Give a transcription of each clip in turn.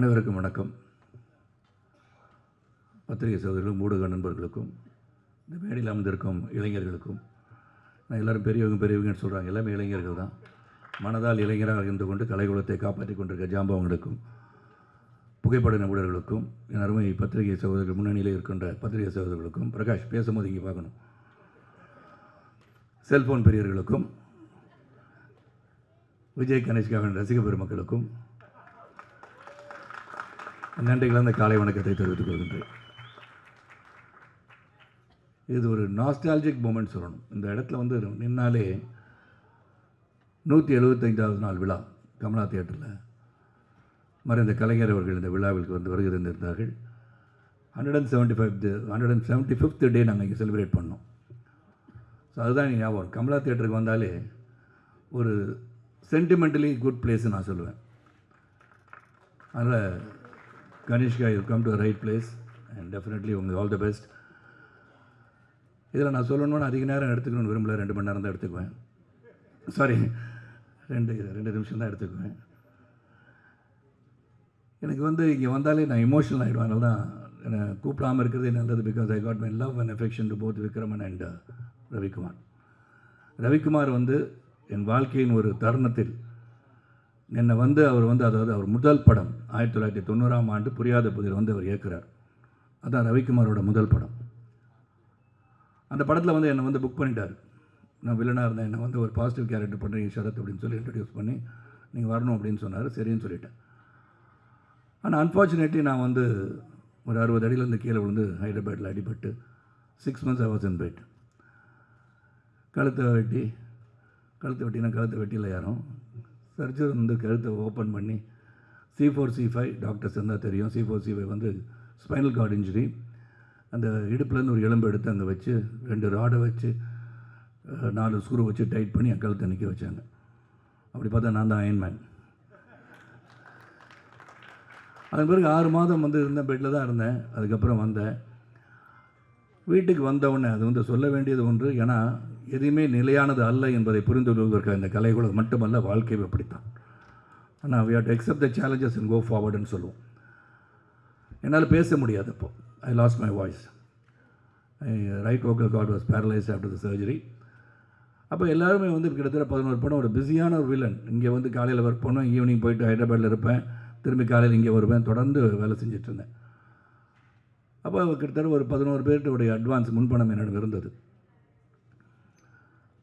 அனைவருக்கும் வணக்கம். பத்திரிகை சகோதரர்களும் ஊடக நண்பர்களுக்கும் இந்த மேடையில் அமர்ந்திருக்கும் இளைஞர்களுக்கும் நான் எல்லோரும் பெரியவங்க பெரியவங்கன்னு சொல்கிறாங்க எல்லாமே இளைஞர்கள் தான். மனதால் இளைஞராக இருந்து கொண்டு கலைகுலத்தை காப்பாற்றி கொண்டிருக்க ஜாம்பவங்களுக்கும் புகைப்பட நிபுணர்களுக்கும் என் அருமை பத்திரிகை சகோதரர்கள் முன்னணியில் இருக்கின்ற பத்திரிகை சகோதரர்களுக்கும் பிரகாஷ் பேசும்போது இங்கே பார்க்கணும். செல்ஃபோன் பெரியவர்களுக்கும் விஜய் கணேஷ்காவின் ரசிக பெருமக்களுக்கும் நன்றி அந்த காலை வணக்கத்தை தெரிவித்துக் கொள்கின்றேன். இது ஒரு நாஸ்டாலஜிக் மூமெண்ட் சொல்லணும். இந்த இடத்துல வந்து நின்னாலே நூற்றி எழுபத்தைந்தாவது நாள் விழா கமலா தியேட்டரில். மறைந்த கலைஞர் அவர்கள் இந்த விழாவிற்கு வந்து வருகை தந்திருந்தார்கள். Hundred and seventy five hundred and seventy fifth day நாங்கள் இங்கே செலிப்ரேட் பண்ணோம். ஸோ அதுதான் ஞாபகம். கமலா தியேட்டருக்கு வந்தாலே ஒரு சென்டிமெண்டலி குட் பிளேஸ்னு நான் சொல்லுவேன். அதனால் Ganeshka you come to right place and definitely உங்களுக்கு ஆல் த பெஸ்ட் இதில் நான் சொல்லணும்னு அதிக நேரம் எடுத்துக்கணும்னு விரும்பல. ரெண்டு மணி நேரம் தான் எடுத்துக்குவேன். சாரி ரெண்டு ரெண்டு நிமிஷம் தான் எடுத்துக்குவேன். எனக்கு வந்து இங்கே வந்தாலே நான் இமோஷனல் ஆகிடுவேன் அதனால தான் என்னை கூப்பிடாமல் இருக்கிறதே நல்லது. Because I got my love and affection to both Vikraman and Ravikumar Ravikumar வந்து என் வாழ்க்கையின் ஒரு தருணத்தில் என்னை வந்து அவர் வந்து அதாவது அவர் முதல் படம் ஆயிரத்தி தொள்ளாயிரத்தி தொண்ணூறாம் ஆண்டு புரியாத புதிர் வந்து அவர் இயக்குறார். அதான் ரவிக்குமாரோட முதல் படம். அந்த படத்தில் வந்து என்னை வந்து புக் பண்ணிட்டார். நான் வில்லனாக இருந்தேன் என்னை வந்து ஒரு பாசிட்டிவ் கேரக்டர் பண்ணுறீங்க ஷரத் அப்படின்னு சொல்லி இன்ட்ரடியூஸ் பண்ணி நீங்கள் வரணும் அப்படின்னு சொன்னார் சரின்னு சொல்லிட்டேன். ஆனால் அன்ஃபார்ச்சுனேட்லி நான் வந்து ஒரு அறுபது அடியிலேருந்து கீழே விழுந்து ஹைதராபாத்தில் அடிபட்டு six months I was in bed கழுத்தை வெட்டி கழுத்தை வெட்டினா கழுத்தை வெட்டியில் யாரும் சர்ஜர் வந்து கழுத்தை ஓப்பன் பண்ணி C four C five doctors இருந்தால் தெரியும். சி ஃபோர் சி ஃபைவ் வந்து ஸ்பைனல் கார்டு இன்ஜுரி அந்த இடுப்புலேருந்து ஒரு எலும்பு எடுத்து அங்கே வச்சு ரெண்டு ராடை வச்சு நாலு ஸ்க்ரூ வச்சு டைட் பண்ணி என் கழுத்தை நிற்க வச்சாங்க. அப்படி பார்த்தா நான் தான் அயன்மேன் அதன் பிறகு ஆறு மாதம் வந்து இருந்த பெட்டில் தான் இருந்தேன். அதுக்கப்புறம் வந்தேன். வீட்டுக்கு வந்தவுடனே அது வந்து சொல்ல வேண்டியது ஒன்று. ஏன்னா எதுவுமே நிலையானது அல்ல என்பதை புரிந்து கொள்வதற்கு இந்த கலைகளும் மட்டுமல்ல வாழ்க்கையை அப்படித்தான். ஆனால் we have accept the challenges challenges go go சொல்லுவோம். என்னால் பேச முடியாது இப்போது I lost my voice right vocal cord was paralyse after the surgery அப்போ எல்லாருமே வந்து கிட்டத்தட்ட பதினோரு படம். ஒரு பிஸியான ஒரு வில்லன் இங்கே வந்து காலையில் ஒர்க் பண்ணுவேன் ஈவினிங் போயிட்டு ஹைதராபாத்தில் இருப்பேன். திரும்பி காலையில் இங்கே வருவேன். தொடர்ந்து வேலை செஞ்சிட்ருந்தேன் அப்போ கிட்டத்தட்ட ஒரு பதினோரு பேர்கிட்ட அட்வான்ஸ் முன்பணம் என்னிடம் இருந்தது.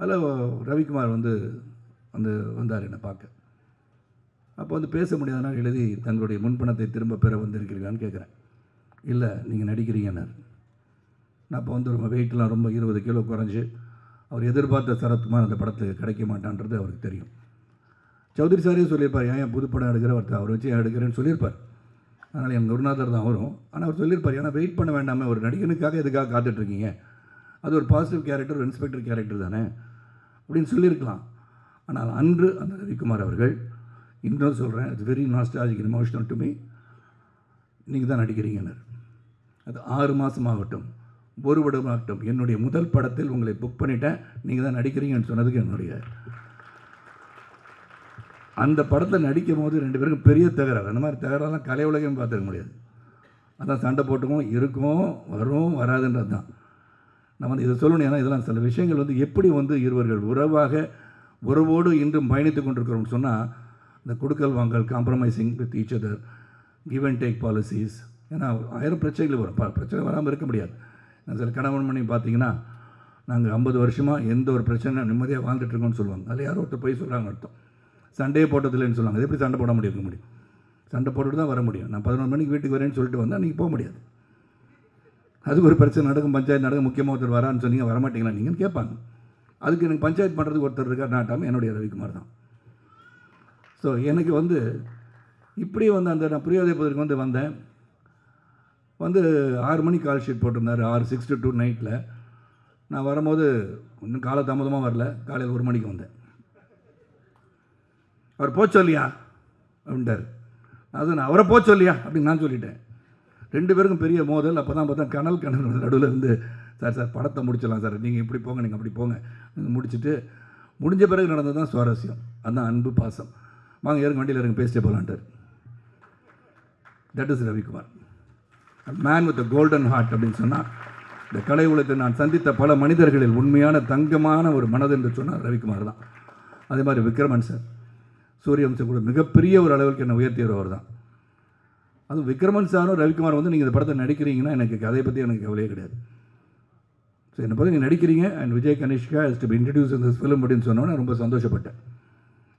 அதில் ரவிக்குமார் வந்து வந்து வந்தார் என்னை பார்க்க. அப்போ வந்து பேச முடியாதனால் எழுதி தங்களுடைய முன்பணத்தை திரும்ப பெற வந்திருக்கிறீர்களான்னு கேட்குறேன். இல்லை நீங்கள் நடிக்கிறீங்கன்னார். நான் அப்போ வந்து ரொம்ப வெயிட்லாம் ரொம்ப இருபது கிலோ குறைஞ்சி அவர் எதிர்பார்த்த சரத்குமார் அந்த படத்துக்கு கிடைக்க மாட்டான்றது அவருக்கு தெரியும். சௌத்ரி சாரே சொல்லியிருப்பார் ஏன் ஏன் புது படம் எடுக்கிற? ஒருத்தர் அவர் வச்சு ஏன் எடுக்கிறேன்னு சொல்லியிருப்பார். அதனால் என் குருநாதர் தான் வரும். ஆனால் அவர் சொல்லியிருப்பார் ஏன்னா வெயிட் பண்ண வேண்டாமே ஒரு நடிகனுக்காக எதுக்காக காத்துட்ருக்கீங்க? அது ஒரு பாசிட்டிவ் கேரக்டர் ஒரு இன்ஸ்பெக்டர் கேரக்டர் தானே? அப்படின்னு சொல்லியிருக்கலாம். ஆனால் அன்று அந்த ரவிக்குமார் அவர்கள் இன்னும் சொல்கிறேன் it's very nostalgic emotional to me நீங்கள் தான் நடிக்கிறீங்கன்னர். அது ஆறு மாதமாகட்டும் ஒரு வருடமாகட்டும் என்னுடைய முதல் படத்தில் உங்களை புக் பண்ணிட்டேன். நீங்கள் தான் நடிக்கிறீங்கன்னு சொன்னதுக்கு என்னுடைய அந்த படத்தில் நடிக்கும் போது ரெண்டு பேருக்கும் பெரிய தகராறு. அந்த மாதிரி தகராறுலாம் கலை உலகம் பார்த்துக்க முடியாது. அதான் சண்டை போட்டுக்கும் இருக்கும் வரும் வராதுன்றது தான். நம்ம வந்து இதை சொல்லணும் ஏன்னா இதெல்லாம் சில விஷயங்கள் வந்து எப்படி வந்து இருவர்கள் உறவாக உறவோடு இன்றும் பயணித்து கொண்டிருக்கிறோம்னு சொன்னால் இந்த கொடுக்கல் வாங்கல் compromising with each other give and take policies ஏன்னா ஆயிரம் பிரச்சனைகள் வரும். ப- பிரச்சனை வராமல் இருக்க முடியாது. சில கணவன் மணி பார்த்தீங்கன்னா நாங்கள் ஐம்பது வருஷமாக எந்த ஒரு பிரச்சனை நிம்மதியாக வாழ்ந்துட்டு இருக்கோம்னு சொல்லுவாங்க. அதில் யாரோ ஒருத்தர் போய் சொல்கிறாங்க அர்த்தம். சண்டையே போட்டதில்லைன்னு சொல்லுவாங்க. அது எப்படி சண்டை போட முடியும்? இருக்க முடியும். சண்டை போட்டுட்டு தான் வர முடியும். நான் பதினொரு மணிக்கு வீட்டுக்கு வரேன்னு சொல்லிட்டு வந்தால் நீங்கள் போக முடியாது. அதுக்கு ஒரு பிரச்சனை நடக்கும் பஞ்சாயத்து நடக்கும் முக்கியமாக ஒருத்தர் வரான்னு சொன்னீங்க வரமாட்டீங்களா நீங்கன்னு கேட்பாங்க. அதுக்கு எனக்கு பஞ்சாயத்து பண்ணுறதுக்கு ஒருத்தர் இருக்கார் நாட்டாமல் என்னுடைய ரவிக்குமார் தான். ஸோ எனக்கு வந்து இப்படியே வந்து அந்த நான் புரியாத பதற்கு வந்து வந்தேன். வந்து ஆறு மணி கால் ஷீட் போட்டிருந்தார் ஆறு சிக்ஸ் டு டூ நைட்டில் நான் வரும்போது இன்னும் காலை தாமதமாக வரல. காலையில் ஒரு மணிக்கு வந்தேன். அவர் போச்சொல்லியா அப்படின்ட்டார். அது நான் அவரை போச்சொல்லியா அப்படின்னு நான் சொல்லிட்டேன். ரெண்டு பேருக்கும் பெரிய மோதல். அப்போ தான் பார்த்தா கனல் கனல் நடுவில் இருந்து சார் சார் படத்தை முடிச்சிடலாம் சார். நீங்கள் இப்படி போங்க நீங்கள் அப்படி போங்க. நீங்கள் முடிச்சுட்டு முடிஞ்ச பிறகு நடந்தது தான் சுவாரஸ்யம். அதுதான் அன்பு பாசம். வாங்க இறங்க வண்டியில் இறங்க பேசிட்டே போகலான்ட்டார் that is Ravikumar. Man with golden heart அப்படின்னு சொன்னால் இந்த கலை உலகத்தில் நான் சந்தித்த பல மனிதர்களில் உண்மையான தங்கமான ஒரு மனது என்று சொன்னார் ரவிக்குமார் தான். அதே மாதிரி விக்ரமன் சார். சூரியவம்சம் கூட மிகப்பெரிய ஒரு அளவிற்கு என்னை உயர்த்தியவர் அவர் தான் அது விக்ரமன் சாரும் ரவிக்குமார் வந்து நீங்கள் இந்த படத்தை நடிக்கிறீங்கன்னா எனக்கு கதையை பற்றி எனக்கு கவலையே கிடையாது. ஸோ என்னை பற்றி நீங்கள் நடிக்கிறீங்க and Vijay Kanishka is to be introduce இந்த ஃபிலிம் அப்படின்னு சொன்னோன்னே ரொம்ப சந்தோஷப்பட்டேன்.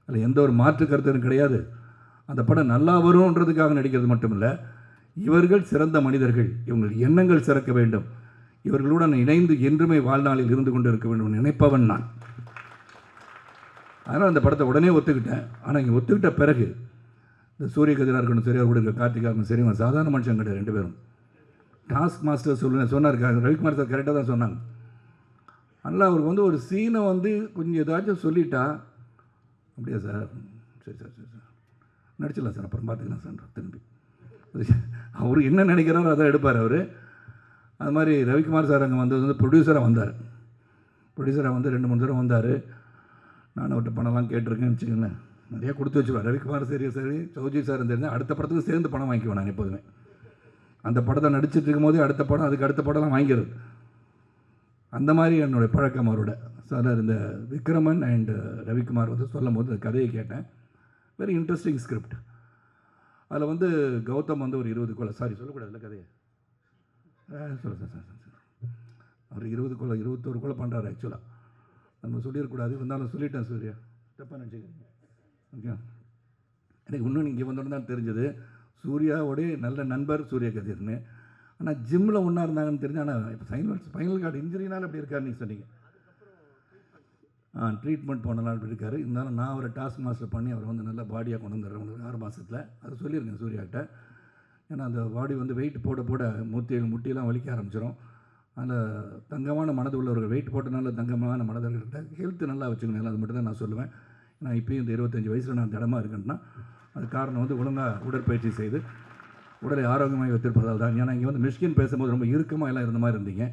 அதில் எந்த ஒரு மாற்று கருத்தும் கிடையாது. அந்த படம் நல்லா வரும்ன்றதுக்காக நடிக்கிறது மட்டும் இல்லை இவர்கள் சிறந்த மனிதர்கள் இவங்கள் எண்ணங்கள் சிறக்க வேண்டும். இவர்களுடன் இணைந்து என்றுமே வாழ்நாளில் இருந்து கொண்டு இருக்க வேண்டும் நினைப்பவன் நான். அதனால் அந்த படத்தை உடனே ஒத்துக்கிட்டேன். ஆனால் இங்கே ஒத்துக்கிட்ட பிறகு இந்த சூரிய கதிராக இருக்கணும் சரி அவர் கூட இருக்க கார்த்திகா இருக்கணும் சரி இவன் சாதாரண மனுஷன் கிடையாது ரெண்டு பேரும். டாஸ்க் மாஸ்டர் சொல்லு சொன்னார் ரவிக்குமார் சார் கரெக்டாக தான் சொன்னாங்க. அதனால் அவருக்கு வந்து ஒரு சீனை வந்து கொஞ்சம் ஏதாச்சும் சொல்லிட்டா அப்படியா சார்? சரி சார் சரி சார். நடிச்சிடலாம் சார் அப்புறம் பார்த்துக்கலாம் சார் திரும்பி. அவர் என்ன நினைக்கிறாரோ அதான் எடுப்பார் அவர். அது மாதிரி ரவிக்குமார் சார் அங்கே வந்தது வந்து ப்ரொடியூசராக வந்தார். ப்ரொடியூசராக வந்து ரெண்டு மூணு தடவை வந்தார். நான் அவர்கிட்ட பணம்லாம் கேட்டிருக்கேன்னு வச்சுக்கோங்களேன். நிறையா கொடுத்து வச்சுருவேன் ரவிக்குமார் சரி சரி சௌஜி சார் தெரிஞ்சு அடுத்த படத்துக்கு சேர்ந்து பணம் வாங்கிக்குவேன் நான் எப்போதுமே. அந்த படத்தை நடிச்சிட்டு இருக்கும்போதே அடுத்த படம் அதுக்கு அடுத்த படம்லாம் வாங்கிடுறது. அந்த மாதிரி என்னுடைய பழக்கம் அவரோட. சார் இந்த விக்ரமன் அண்டு ரவிக்குமார் வந்து சொல்லும் போது அந்த கதையை கேட்டேன். வெரி இன்ட்ரெஸ்டிங் ஸ்கிரிப்ட் அதில் வந்து கௌதம் வந்து ஒரு இருபது கொலை சாரி சொல்லக்கூடாதுல்ல கதையை. சொல்ல சார் சார் சார். அவர் இருபது கொலை இருபத்தோரு கொலை பண்ணுறாரு ஆக்சுவலாக நம்ம சொல்லிடக்கூடாது. இருந்தாலும் சொல்லிட்டேன் சூர்யா. தப்பாக நினச்சிக்கிறீங்க ஓகே? எனக்கு இன்னும் இங்கே வந்தோடனே தான் தெரிஞ்சது. சூர்யாவோடைய நல்ல நண்பர் சூரிய கதிர்னு. ஆனால் ஜிம்மில் ஒன்றா இருந்தாங்கன்னு தெரிஞ்சு ஆனால் இப்போ சைனல் ஃபைனல் கார்டு இன்ஜுரினால் அப்படி இருக்காரு நீங்கள் சொன்னீங்க. ஆ ட்ரீட்மெண்ட் போனனால அப்படி இருக்கார். இருந்தாலும் நான் அவரை டாஸ்க் மாஸ்டர் பண்ணி அவரை வந்து நல்லா பாடியாக கொண்டு வந்துடுறேன். ஒரு ஆறு மாதத்தில் அது சொல்லியிருக்கேன் சூர்யாக்கிட்ட ஏன்னா அந்த பாடி வந்து வெயிட் போட போட மூத்தி முட்டியெல்லாம் வலிக்க ஆரம்பிச்சிடும் அதில் தங்கமான மனது உள்ளவர்கள் வெயிட் போட்டனால தங்கமான மனதர்கள்ட்ட ஹெல்த் நல்லா வச்சுக்கணும் அது மட்டும் தான் நான் சொல்லுவேன். நான் இப்போயும் இந்த இருபத்தஞ்சி வயசில் நான் திடமாக இருக்கேன்னா அது காரணம் வந்து ஒழுங்காக உடற்பயிற்சி செய்து உடலை ஆரோக்கியமாக வைத்திருப்பதால் தான். ஏன்னா இங்கே வந்து மிஷ்கின் பேசும்போது ரொம்ப இறுக்கமாக எல்லாம் இருந்த மாதிரி இருந்தீங்க.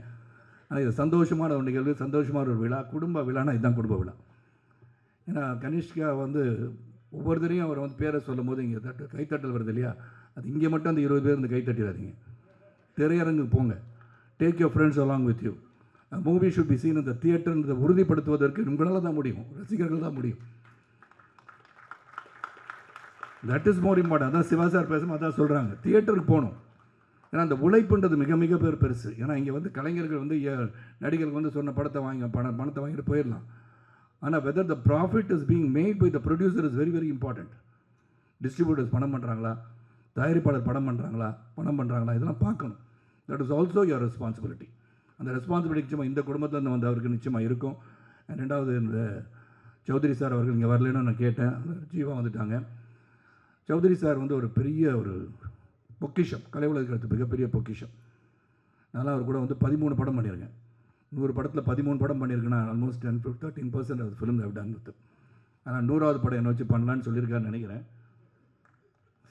ஆனால் இது சந்தோஷமான ஒரு நிகழ்வு சந்தோஷமான ஒரு விழா குடும்ப விழானா இதுதான் குடும்ப விழா. ஏன்னா கனிஷ்கா வந்து ஒவ்வொருத்தரையும் அவர் வந்து பேரை சொல்லும் போது இங்கே தட்டு கைத்தட்டல் வருது இல்லையா? அது இங்கே மட்டும் அந்த இருபது பேர் இந்த கைத்தட்டிடாதீங்க திரையரங்குக்கு போங்க. Take your friends along with you movie should be seen இந்த தியேட்டர்ன்றதை உறுதிப்படுத்துவதற்கு உங்களால் தான் முடியும். ரசிகர்கள் தான் முடியும். தட் இஸ் மோர் இம்பார்ட்டன் அதான் சிவா சார் பேசும்போது அதான் சொல்கிறாங்க தியேட்டருக்கு போகணும். ஏன்னா அந்த உழைப்புன்றது மிக மிக பேர் பெருசு. ஏன்னா இங்கே வந்து கலைஞர்கள் வந்து ஏ- நடிகர்கள் வந்து சொன்ன படத்தை வாங்கி பணம் பணத்தை வாங்கிட்டு போயிடலாம். ஆனால் whether the profit is being made by the producer is very very important distributors பணம் பண்ணுறாங்களா தயாரிப்பாளர் படம் பண்ணுறாங்களா பணம் பண்ணுறாங்களா இதெல்லாம் பார்க்கணும். That is also your responsibility அந்த ரெஸ்பான்சிபிலிட்டி நிச்சயமாக இந்த குடும்பத்தில் வந்து அவருக்கு நிச்சயமாக இருக்கும். ரெண்டாவது இந்த சௌத்ரி சார் அவர்கள் இங்கே வரலன்னு நான் கேட்டேன். ஜீவா வந்துட்டாங்க. சௌத்ரி சார் வந்து ஒரு பெரிய ஒரு பொக்கிஷம். கலை உலகத்து மிகப்பெரிய பொக்கிஷம். அதனால் அவர் கூட வந்து பதிமூணு படம் பண்ணியிருக்கேன். நூறு படத்தில் பதிமூணு படம் பண்ணியிருக்கேன்னா ஆல்மோஸ்ட் டென் தேர்ட்டின் பர்சன்ட் அது ஃபிலிம் ஹவ் டன் வித் ஆனால் நூறாவது படம் என்ன வச்சு பண்ணலான்னு சொல்லியிருக்காருன்னு நினைக்கிறேன்.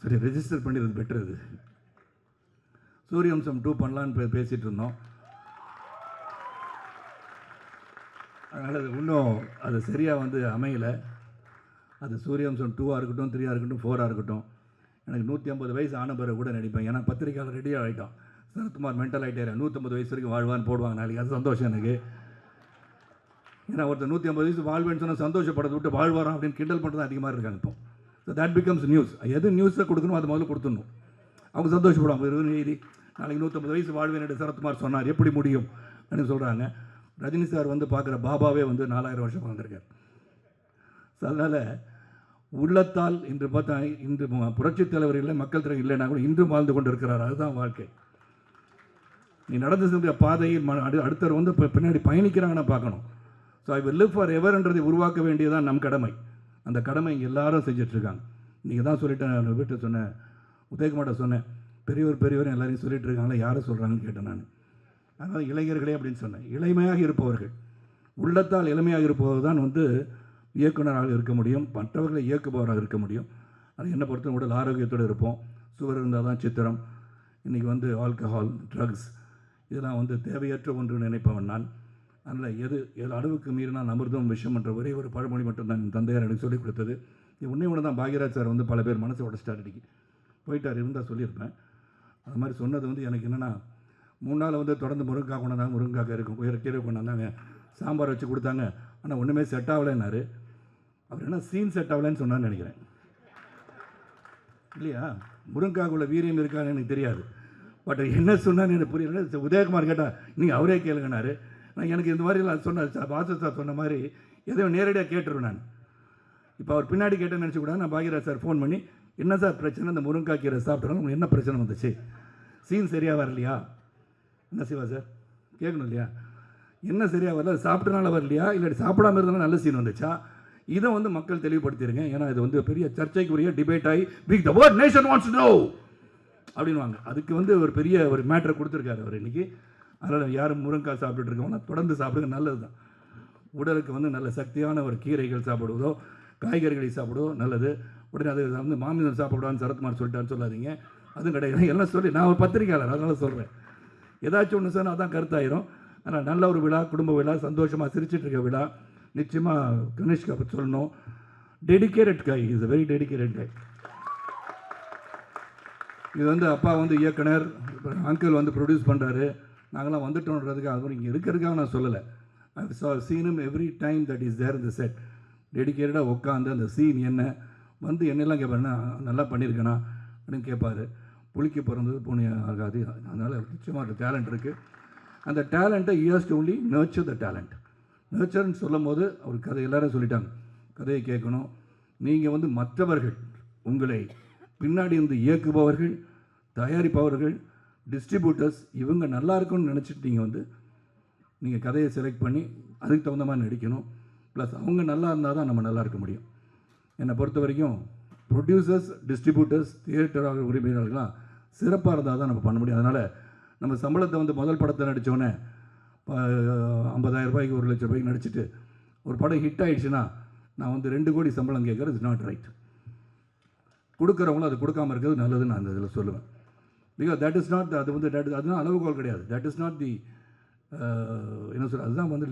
சரி ரெஜிஸ்டர் பண்ணிடுறது பெட்டர் அது. சூரியவம்சம் டூ பண்ணலான்னு பேசிகிட்டு இருந்தோம் அதனால் அது இன்னும் அது சரியாக வந்து அமையலை. அது சூரியவம்சம் டூவாக இருக்கட்டும் த்ரீயாக இருக்கட்டும் ஃபோராக இருக்கட்டும். எனக்கு நூற்றி ஐம்பது வயசு ஆன பிறகு கூட நடிப்பேன் ஏன்னா பத்திரிக்கையாளர் ரெடியாக ஆகிட்டோம் சரத்குமார் மென்டல் ஆகிட்டாரு நூற்றம்பது வயசு வரைக்கும் வாழ்வான்னு போடுவாங்க நாளைக்கு. அது சந்தோஷம் எனக்கு. ஏன்னா ஒருத்தர் நூற்றி ஐம்பது வயசு வாழ்வேன்னு சொன்னால் சந்தோஷப்படுறத விட்டு வாழ்வாராம் அப்படின்னு கிண்டல் பண்ணுறது அதிகமாக இருக்காங்க இப்போ. ஸோ தட் பிகம்ஸ் நியூஸ் எது நியூஸை கொடுக்கணும் அது முதல்ல கொடுத்துடணும். அவங்க சந்தோஷப்படுவாங்க. இருபது செய்தி. நாளைக்கு நூற்றம்பது வயசு வாழ்வேன் என்று சரத்குமார் சொன்னார். எப்படி முடியும் அப்படின்னு சொல்கிறாங்க ரஜினி சார் வந்து பார்க்குற பாபாவே வந்து நாலாயிரம் வருஷம் வாழ்ந்திருக்கார். ஸோ அதனால் உள்ளத்தால் இன்று பார்த்தா இன்று புரட்சித் தலைவர் இல்லை மக்கள் தலைவர் இல்லைனா கூட இன்றும் வாழ்ந்து கொண்டு இருக்கிறார் அதுதான் வாழ்க்கை. நீ நடந்து சென்ற பாதையில் ம- அடு அடுத்தவர் வந்து இப்போ பின்னாடி பயணிக்கிறாங்கன்னு பார்க்கணும். So I will live for எவர்ன்றதை உருவாக்க வேண்டியதான் நம் கடமை. அந்த கடமை இங்கே எல்லாரும் செஞ்சிட்ருக்காங்க. நீங்கள் தான் சொல்லிட்டேன் வீட்டை சொன்னேன் உதயகுமார்ட்ட சொன்னேன். பெரியவர் பெரியவர் எல்லாரையும் சொல்லிட்டு இருக்காங்களா யாரும் சொல்கிறாங்கன்னு கேட்டேன் நான். அதனால் இளைஞர்களே அப்படின்னு சொன்னேன். இளமையாக இருப்பவர்கள். உள்ளத்தால் இளமையாக இருப்பவர் தான் வந்து இயக்குனராக இருக்க முடியும் மற்றவர்களை இயக்குபவராக இருக்க முடியும். அது என்னை பொறுத்த உடல் ஆரோக்கியத்தோடு இருப்போம். சுவர் இருந்தால் தான் சித்திரம். இன்றைக்கி வந்து ஆல்கஹால் ட்ரக்ஸ் இதெல்லாம் வந்து தேவையற்ற ஒன்று நினைப்பவன் நான். அதனால் எது எது அளவுக்கு மீறினால் அமிர்தம் விஷம் என்ற ஒரே ஒரு பழமொழி மட்டும் தான் என் தந்தையார் எனக்கு சொல்லிக் கொடுத்தது. இது உன்னை ஒன்று தான். பாக்யராஜ் சார் வந்து பல பேர் மனசை உடச்சிட்டார் இன்றைக்கி போயிட்டார் இருந்தால் சொல்லியிருப்பேன். அது மாதிரி சொன்னது வந்து எனக்கு என்னென்னா மூணு நாள் வந்து தொடர்ந்து முருங்கைக்காய் கொண்டாந்தாங்க முருங்கைக்காய் இருக்கும் உயர கீரை கொண்டாந்தாங்க சாம்பார் வச்சு கொடுத்தாங்க. ஆனால் ஒன்றுமே செட் ஆகலைன்னாரு. அவர் என்ன சீன் செட் ஆகலைன்னு சொன்னான்னு நினைக்கிறேன். இல்லையா? முருங்காக்குள்ள வீரியம் இருக்கான்னு எனக்கு தெரியாது. பட் என்ன சொன்னான்னு எனக்கு புரியல. உதயகுமார் கேட்டால் நீங்கள் அவரே கேளுங்கனாரு நான் எனக்கு இந்த மாதிரிலாம் சொன்ன பாச சார் சொன்ன மாதிரி எதையும் நேரடியாக கேட்டுருவேன் நான். இப்போ அவர் பின்னாடி கேட்டேன்னு நினச்சிக்கூடாது நான் பாக்யராஜ் சார் ஃபோன் பண்ணி என்ன சார் பிரச்சனை? இந்த முருங்காய் கீரை சாப்பிட்றாங்க உங்களுக்கு என்ன பிரச்சனை வந்துச்சு? சீன் சரியாக வரலையா? என்ன சிவா சார்? கேட்கணும் இல்லையா? என்ன சரியாக வரல? சாப்பிட்டனால வரலையா? இல்லாட்டி சாப்பிடாம இருந்தாலும் நல்ல சீன் வந்துச்சா? இதை வந்து மக்கள் தெளிவுபடுத்திடுங்க ஏன்னா இது வந்து பெரிய சர்ச்சைக்குரிய டிபேட் ஆகி big the world nation wants know அப்படின்வாங்க அதுக்கு வந்து ஒரு பெரிய ஒரு மேட்ரை கொடுத்துருக்காரு அவர் இன்றைக்கி அதனால் யாரும் முருங்காய் சாப்பிட்டுட்டு தொடர்ந்து சாப்பிடுங்க. நல்லது தான். உடலுக்கு வந்து நல்ல சக்தியான ஒரு கீரைகள் சாப்பிடுவதோ காய்கறிகளை சாப்பிடுவதோ நல்லது. உடனே அது வந்து மாமிசம் சாப்பிடுவான்னு சரத்குமார் சொல்லிட்டான்னு சொல்லாதீங்க. அதுவும் கிடையாது. எல்லாம் சொல்லி நான் ஒரு பத்திரிக்கையாளர் அதனால் சொல்கிறேன் ஏதாச்சும் ஒன்று சொன்னால் அதான் கருத்தாயிரும். ஆனால் நல்ல ஒரு விழா குடும்ப விழா சந்தோஷமாக சிரிச்சிட்டு இருக்க விழா நிச்சயமாக கணேஷ்கா பற்றி சொல்லணும். Dedicated guy is a very dedicated guy இது வந்து அப்பா வந்து இயக்குனர் அங்கிள் வந்து ப்ரொடியூஸ் பண்ணுறாரு நாங்களாம் வந்துட்டோன்றதுக்கு அதுவும் இங்கே இருக்கிறதுக்காக நான் சொல்லலை. ஐ சா சீனும் every time that is there இந்த செட் டெடிக்கேட்டடாக உட்காந்து அந்த சீன் என்ன வந்து என்னெல்லாம் கேட்பாருன்னா நல்லா பண்ணியிருக்கேனா? அப்படின்னு கேட்பார் புளிக்க பிறந்தது பூனை ஆகாது. அதனால் நிச்சயமாக டேலண்ட் இருக்குது அந்த டேலண்ட்டை years to only nurture the talent நர்ச்சர்னு சொல்லும் போது அவர் கதை எல்லாரும் சொல்லிட்டாங்க. கதையை கேட்கணும். நீங்கள் வந்து மற்றவர்கள் உங்களை பின்னாடி இருந்து இயக்குபவர்கள் தயாரிப்பவர்கள் டிஸ்ட்ரிபியூட்டர்ஸ் இவங்க நல்லா இருக்கும்னு நினச்சிட்டு நீங்கள் வந்து நீங்கள் கதையை செலக்ட் பண்ணி அதுக்கு தகுந்த மாதிரி நடிக்கணும். ப்ளஸ் அவங்க நல்லா இருந்தால் தான் நம்ம நல்லா இருக்க முடியும். என்னை பொறுத்த வரைக்கும் ப்ரொடியூசர்ஸ் டிஸ்ட்ரிபியூட்டர்ஸ் தியேட்டராக உரிமையாளர்கள்லாம் சிறப்பாக இருந்தால் தான் நம்ம பண்ண முடியும். அதனால் நம்ம சம்பளத்தை வந்து முதல் படத்தை நடித்தோடனே ஐம்பதாயிரம் ரூபாய்க்கு ஒரு லட்சம் ரூபாய்க்கு நடிச்சிட்டு ஒரு படம் ஹிட் ஆகிடுச்சுன்னா நான் வந்து ரெண்டு கோடி சம்பளம் கேட்குறது இஸ் நாட் ரைட் கொடுக்குறவங்களும் அது கொடுக்காம இருக்கிறது நல்லதுன்னு நான் அந்த இதில் சொல்லுவேன். பிகாஸ் தட் இஸ் நாட் அது வந்து தட் அதுதான் அளவுகோல் கிடையாது. தட் இஸ் நாட் தி என்ன சொல் அதுதான் வந்து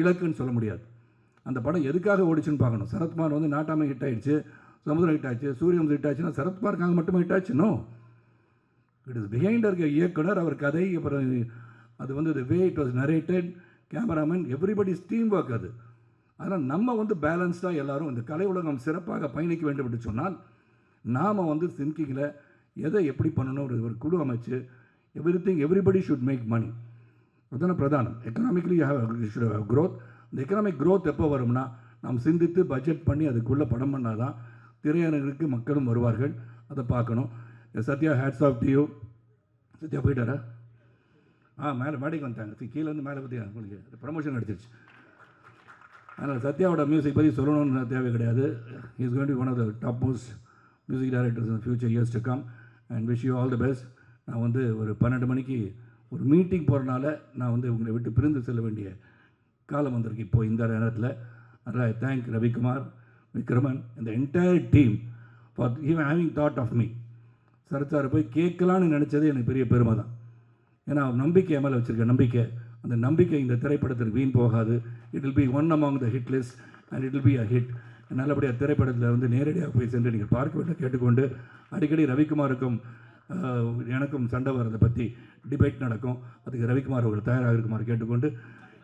இலக்குன்னு சொல்ல முடியாது. அந்த படம் எதுக்காக ஓடிச்சுன்னு பார்க்கணும். சரத்குமார் வந்து நாட்டாமை ஹிட் ஆயிடுச்சு. சமுதிரம் ஹிட் ஆச்சு. சூரியன் ஹிட் ஆச்சுன்னா சரத்குமாருக்காக மட்டுமே ஹிட் ஆச்சுனோ இட் இஸ் பிஹைண்ட் இருக்க இயக்குனர் அவர் கதை அப்புறம் அது வந்து the way it was narrated cameraman everybody team work அது. அதனால் நம்ம வந்து பேலன்ஸ்டாக எல்லாரும் இந்த கலை உலகம் சிறப்பாக பயணிக்க வேண்டும் என்று சொன்னால் நாம் வந்து திங்கிங்கில் எதை எப்படி பண்ணணும் ஒரு ஒரு குழு அமைச்சு everything everybody should make money அதுதானே பிரதானம் எக்கனாமிக்கலி ஷுட் ஹவ் க்ரோத் இந்த எக்கனாமிக் க்ரோத் எப்போ வரும்னா நாம் சிந்தித்து பட்ஜெட் பண்ணி அதுக்குள்ளே படம் பண்ணால் தான் திரையரங்குக்கு மக்களும் வருவார்கள். அதை பார்க்கணும். Sathya hats off to you Sathya போயிட்டாரா? ஆ மேலே மேடைக்கு வந்துட்டாங்க. கீழேருந்து மேலே பற்றி உங்களுக்கு ப்ரமோஷன் அடிச்சிருச்சு. அதனால் சத்யாவோட மியூசிக் பற்றி சொல்லணும்னு தேவை கிடையாது. Is going to one of the top most music directors in future years to come and wish you all the best நான் வந்து ஒரு பன்னெண்டு மணிக்கு ஒரு மீட்டிங் போகிறனால நான் வந்து உங்களை விட்டு பிரிந்து செல்ல வேண்டிய காலம் வந்திருக்கு இப்போ இந்த நேரத்தில். அதனால் ஐ தேங்க் ரவிக்குமார் விக்ரமன் இந்த entire team for even having thought of me Sarath போய் கேட்கலான்னு நினச்சது எனக்கு பெரிய பெருமை தான். ஏன்னா நம்பிக்கை என் மேலே வச்சுருக்கேன் நம்பிக்கை. அந்த நம்பிக்கை இந்த திரைப்படத்திற்கு வீண் போகாது. It will be one among the hit list and it will be a hit நல்லபடியாக திரைப்படத்தில் வந்து நேரடியாக போய் சென்று நீங்கள் பார்க்க வேண்டும் கேட்டுக்கொண்டு அடிக்கடி ரவிக்குமாருக்கும் எனக்கும் சண்டை வரதை பற்றி டிபேட் நடக்கும். அதுக்கு ரவிக்குமார் அவர்கள் தயாராக இருக்குமாறு கேட்டுக்கொண்டு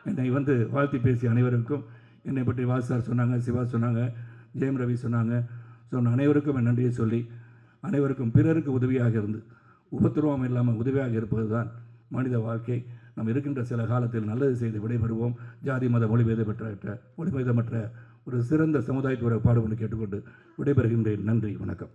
என்னை வந்து வாழ்த்தி பேசிய அனைவருக்கும் என்னை பற்றி வாசார் சார் சொன்னாங்க சிவா சொன்னாங்க ஜெயம் ரவி சொன்னாங்க. சொன்ன அனைவருக்கும் என் நன்றியை சொல்லி அனைவருக்கும் பிறருக்கு உதவியாக இருந்து உபத்திரவம் இல்லாமல் உதவியாக இருப்பது தான் மனித வாழ்க்கை. நாம் இருக்கின்ற சில காலத்தில் நல்லது செய்து விடைபெறுவோம். ஜாதி மத மொழி பேதமற்ற ஒரு சிறந்த சமுதாயத்தோட பாடுபட்டு கேட்டுக்கொண்டு விடைபெறுகின்றேன். நன்றி வணக்கம்.